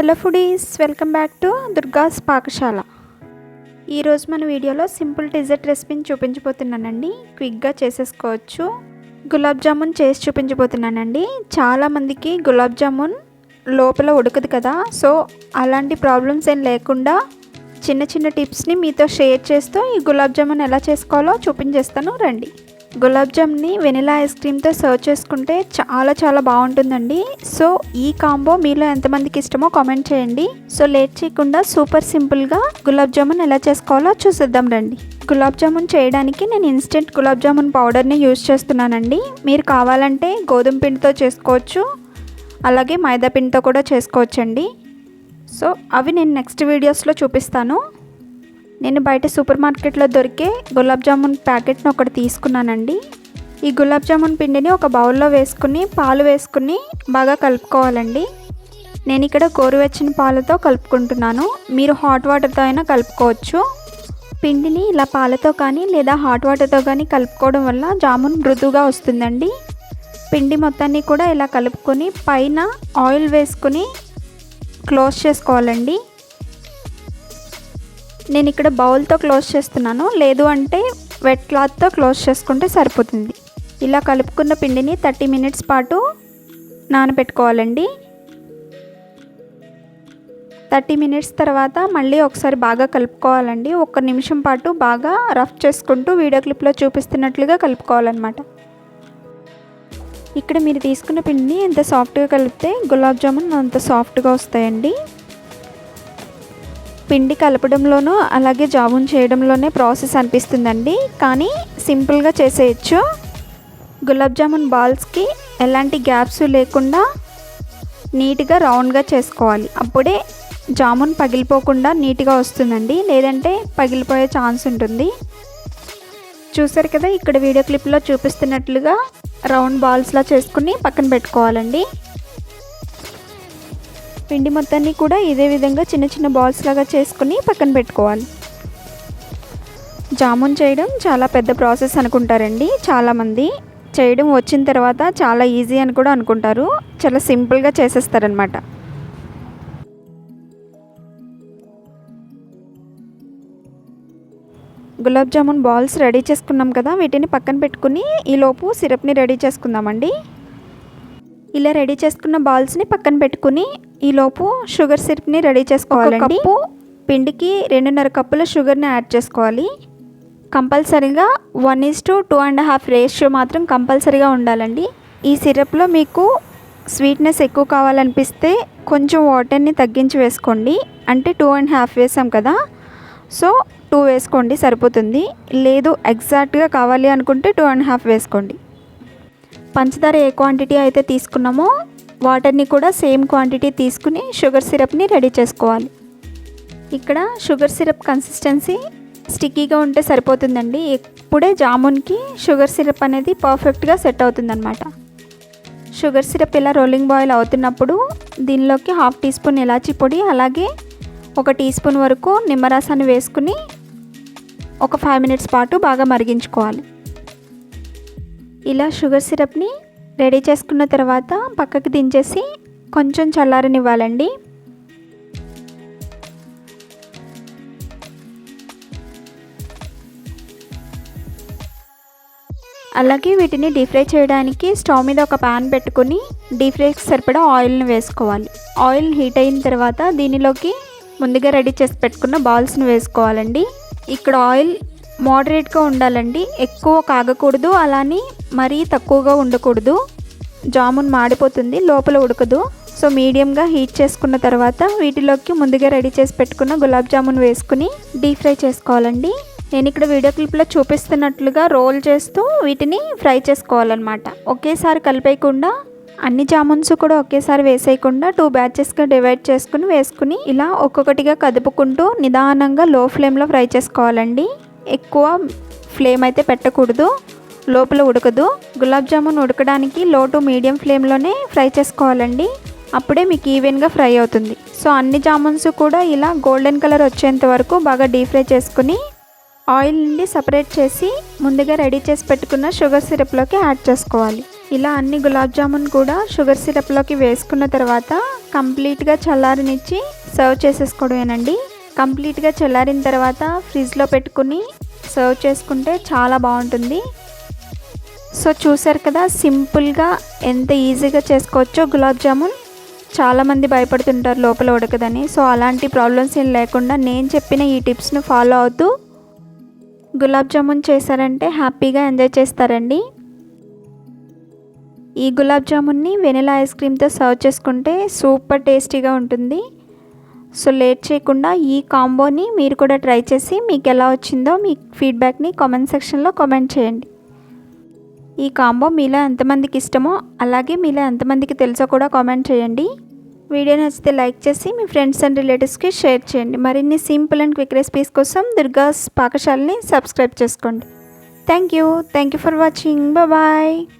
Hello foodies welcome back to Durga's Pakashala. ఈరోజు మన వీడియోలో సింపుల్ డిజర్ట్ రెసిపీని చూపించబోతున్నానండి. క్విక్గా చేసేసుకోవచ్చు. గులాబ్ జామున్ చేసి చూపించబోతున్నానండి. చాలామందికి గులాబ్ జామున్ లోపల ఉడకదు కదా సో అలాంటి ప్రాబ్లమ్స్ ఏం లేకుండా చిన్న చిన్న టిప్స్ని మీతో షేర్ చేస్తూ ఈ గులాబ్ జామున్ ఎలా చేసుకోవాలో చూపించేస్తాను. రండి. గులాబ్ జామ్ని వెనిలా ఐస్ క్రీమ్తో సర్వ్ చేసుకుంటే చాలా చాలా బాగుంటుందండి. సో ఈ కాంబో మీలో ఎంతమందికి ఇష్టమో కామెంట్ చేయండి. సో లేట్ చేయకుండా సూపర్ సింపుల్గా గులాబ్ జామున్ ఎలా చేసుకోవాలో చూసేద్దాం రండి. గులాబ్ జామున్ చేయడానికి నేను ఇన్స్టెంట్ గులాబ్ జామున్ పౌడర్ని యూజ్ చేస్తున్నానండి. మీరు కావాలంటే గోధుమ పిండితో చేసుకోవచ్చు. అలాగే మైదా పిండితో కూడా చేసుకోవచ్చండి. సో అవి నేను నెక్స్ట్ వీడియోస్లో చూపిస్తాను. నేను బయట సూపర్ మార్కెట్లో దొరికే గులాబ్ జామున్ ప్యాకెట్ని ఒకటి తీసుకున్నానండి. ఈ గులాబ్ జామున్ పిండిని ఒక బౌల్లో వేసుకుని పాలు వేసుకుని బాగా కలుపుకోవాలండి. నేను ఇక్కడ గోరువెచ్చని పాలతో కలుపుకుంటున్నాను. మీరు హాట్ వాటర్తో అయినా కలుపుకోవచ్చు. పిండిని ఇలా పాలతో కానీ లేదా హాట్ వాటర్తో కానీ కలుపుకోవడం వల్ల జామున్ మృదువుగా వస్తుందండి. పిండి మొత్తాన్ని కూడా ఇలా కలుపుకొని పైన ఆయిల్ వేసుకుని క్లోజ్ చేసుకోవాలండి. నేను ఇక్కడ బౌల్తో క్లోజ్ చేస్తున్నాను. లేదు అంటే వెట్ క్లాత్తో క్లోజ్ చేసుకుంటే సరిపోతుంది. ఇలా కలుపుకున్న పిండిని థర్టీ మినిట్స్ పాటు నానబెట్టుకోవాలండి. థర్టీ మినిట్స్ తర్వాత మళ్ళీ ఒకసారి బాగా కలుపుకోవాలండి. ఒక్క నిమిషం పాటు బాగా రఫ్ చేసుకుంటూ వీడియో క్లిప్లో చూపిస్తున్నట్లుగా కలుపుకోవాలన్నమాట. ఇక్కడ మీరు తీసుకున్న పిండిని ఎంత సాఫ్ట్గా కలిపితే గులాబ్ జామున్ అంత సాఫ్ట్గా వస్తాయండి. పిండి కలపడంలోనూ అలాగే జామున్ చేయడంలోనే ప్రాసెస్ అనిపిస్తుందండి. కానీ సింపుల్గా చేసేయచ్చు. గులాబ్ జామున్ బాల్స్కి ఎలాంటి గ్యాప్స్ లేకుండా నీట్గా రౌండ్గా చేసుకోవాలి. అప్పుడే జామున్ పగిలిపోకుండా నీట్గా వస్తుందండి. లేదంటే పగిలిపోయే ఛాన్స్ ఉంటుంది. చూసారు కదా ఇక్కడ వీడియో క్లిప్లో చూపిస్తున్నట్లుగా రౌండ్ బాల్స్లా చేసుకుని పక్కన పెట్టుకోవాలండి. పిండి మొత్తాన్ని కూడా ఇదే విధంగా చిన్న చిన్న బాల్స్ లాగా చేసుకుని పక్కన పెట్టుకోవాలి. జామున్ చేయడం చాలా పెద్ద ప్రాసెస్ అనుకుంటారండి. చాలామంది చేయడం వచ్చిన తర్వాత చాలా ఈజీ అని కూడా అనుకుంటారు. చాలా సింపుల్గా చేసేస్తారనమాట గులాబ్ జామున్ బాల్స్ రెడీ చేసుకున్నాం కదా వీటిని పక్కన పెట్టుకుని ఈలోపు సిరప్ని రెడీ చేసుకుందామండి. ఇలా రెడీ చేసుకున్న బాల్స్ని పక్కన పెట్టుకుని ఈలోపు షుగర్ సిరప్ని రెడీ చేసుకోవాలండి. కప్పు పిండికి రెండున్నర కప్పుల షుగర్ని యాడ్ చేసుకోవాలి. కంపల్సరీగా one is to two and half ratio మాత్రం కంపల్సరీగా ఉండాలండి. ఈ సిరప్లో మీకు స్వీట్నెస్ ఎక్కువ కావాలనిపిస్తే కొంచెం వాటర్ని తగ్గించి వేసుకోండి. అంటే టూ అండ్ హాఫ్ వేసాం కదా. సో టూ వేసుకోండి సరిపోతుంది. లేదు ఎగ్జాక్ట్గా కావాలి అనుకుంటే టూ అండ్ హాఫ్ వేసుకోండి. పంచదార ఏ క్వాంటిటీ అయితే తీసుకున్నామో వాటర్ని కూడా సేమ్ క్వాంటిటీ తీసుకుని షుగర్ సిరప్ని రెడీ చేసుకోవాలి. ఇక్కడ షుగర్ సిరప్ కన్సిస్టెన్సీ స్టిక్కీగా ఉంటే సరిపోతుందండి. ఇప్పుడే జామున్కి షుగర్ సిరప్ అనేది పర్ఫెక్ట్గా సెట్ అవుతుందన్నమాట. షుగర్ సిరప్ ఇలా రోలింగ్ బాయిల్ అవుతున్నప్పుడు దీనిలోకి హాఫ్ టీ స్పూన్ ఇలాచీ పొడి అలాగే ఒక టీ స్పూన్ వరకు నిమ్మరసాన్ని వేసుకుని ఒక ఫైవ్ మినిట్స్ పాటు బాగా మరిగించుకోవాలి. ఇలా షుగర్ సిరప్ని రెడీ చేసుకున్న తర్వాత పక్కకి దించేసి కొంచెం చల్లారనివ్వాలండి. అలాగే వీటిని డీప్ ఫ్రై చేయడానికి స్టవ్ మీద ఒక పాన్ పెట్టుకుని డీప్ ఫ్రైకి సరిపడా ఆయిల్ని వేసుకోవాలి. ఆయిల్ హీట్ అయిన తర్వాత దీనిలోకి ముందుగా రెడీ చేసి పెట్టుకున్న బాల్స్ని వేసుకోవాలండి. ఇక్కడ ఆయిల్ మోడరేట్గా ఉండాలండి. ఎక్కువ కాగకూడదు అలానే మరీ తక్కువగా ఉండకూడదు. జామున్ మాడిపోతుంది లోపల ఉడకదు. సో మీడియంగా హీట్ చేసుకున్న తర్వాత వీటిలోకి ముందుగా రెడీ చేసి పెట్టుకున్న గులాబ్ జామున్ వేసుకుని డీప్ ఫ్రై చేసుకోవాలండి. నేను ఇక్కడ వీడియో క్లిప్లో చూపిస్తున్నట్లుగా రోల్ చేస్తూ వీటిని ఫ్రై చేసుకోవాలన్నమాట. ఒకేసారి కలిపేయకుండా అన్ని జామున్స్ కూడా ఒకేసారి వేసేయకుండా టూ బ్యాచెస్గా డివైడ్ చేసుకుని వేసుకుని ఇలా ఒక్కొక్కటిగా కదుపుకుంటూ నిదానంగా లో ఫ్లేమ్లో ఫ్రై చేసుకోవాలండి. ఎక్కువ ఫ్లేమ్ అయితే పెట్టకూడదు లోపల ఉడకదు. గులాబ్ జామున్ ఉడకడానికి లో టు మీడియం ఫ్లేమ్లోనే ఫ్రై చేసుకోవాలండి. అప్పుడే మీకు ఈవెన్గా ఫ్రై అవుతుంది. సో అన్ని జామున్స్ కూడా ఇలా గోల్డెన్ కలర్ వచ్చేంత వరకు బాగా డీప్ ఫ్రై చేసుకుని ఆయిల్ నుండి సపరేట్ చేసి ముందుగా రెడీ చేసి పెట్టుకున్న షుగర్ సిరప్లోకి యాడ్ చేసుకోవాలి. ఇలా అన్ని గులాబ్ జామున్ కూడా షుగర్ సిరప్లోకి వేసుకున్న తర్వాత కంప్లీట్గా చల్లారనిచ్చి సర్వ్ చేసేసుకోవడమేనండి. కంప్లీట్గా చల్లారిన తర్వాత ఫ్రిడ్జ్లో పెట్టుకుని సర్వ్ చేసుకుంటే చాలా బాగుంటుంది. సో చూసారు కదా సింపుల్గా ఎంత ఈజీగా చేసుకోవచ్చో గులాబ్ జామున్. చాలామంది భయపడుతుంటారు లోపల ఉడకదని. సో అలాంటి ప్రాబ్లమ్స్ ఏం లేకుండా నేను చెప్పిన ఈ టిప్స్ను ఫాలో అవుతూ గులాబ్ జామున్ చేశారంటే హ్యాపీగా ఎంజాయ్ చేస్తారండి. ఈ గులాబ్ జామున్ని వెనిలా ఐస్ క్రీమ్తో సర్వ్ చేసుకుంటే సూపర్ టేస్టీగా ఉంటుంది. సో లేట్ చేయకుండా ఈ కాంబోని మీరు కూడా ట్రై చేసి మీకు ఎలా వచ్చిందో మీ ఫీడ్బ్యాక్ని కామెంట్ సెక్షన్లో కామెంట్ చేయండి. ఈ కాంబో మీలో ఎంతమందికి ఇష్టమో అలాగే మీలో ఎంతమందికి తెలుసో కూడా కామెంట్ చేయండి. వీడియో నచ్చితే లైక్ చేసి మీ ఫ్రెండ్స్ అండ్ రిలేటివ్స్కి షేర్ చేయండి. మరిన్ని సింపుల్ అండ్ క్విక్ రెసిపీస్ కోసం దుర్గాస్ పాకశాలని సబ్స్క్రైబ్ చేసుకోండి. Thank you. Thank you for watching. Bye.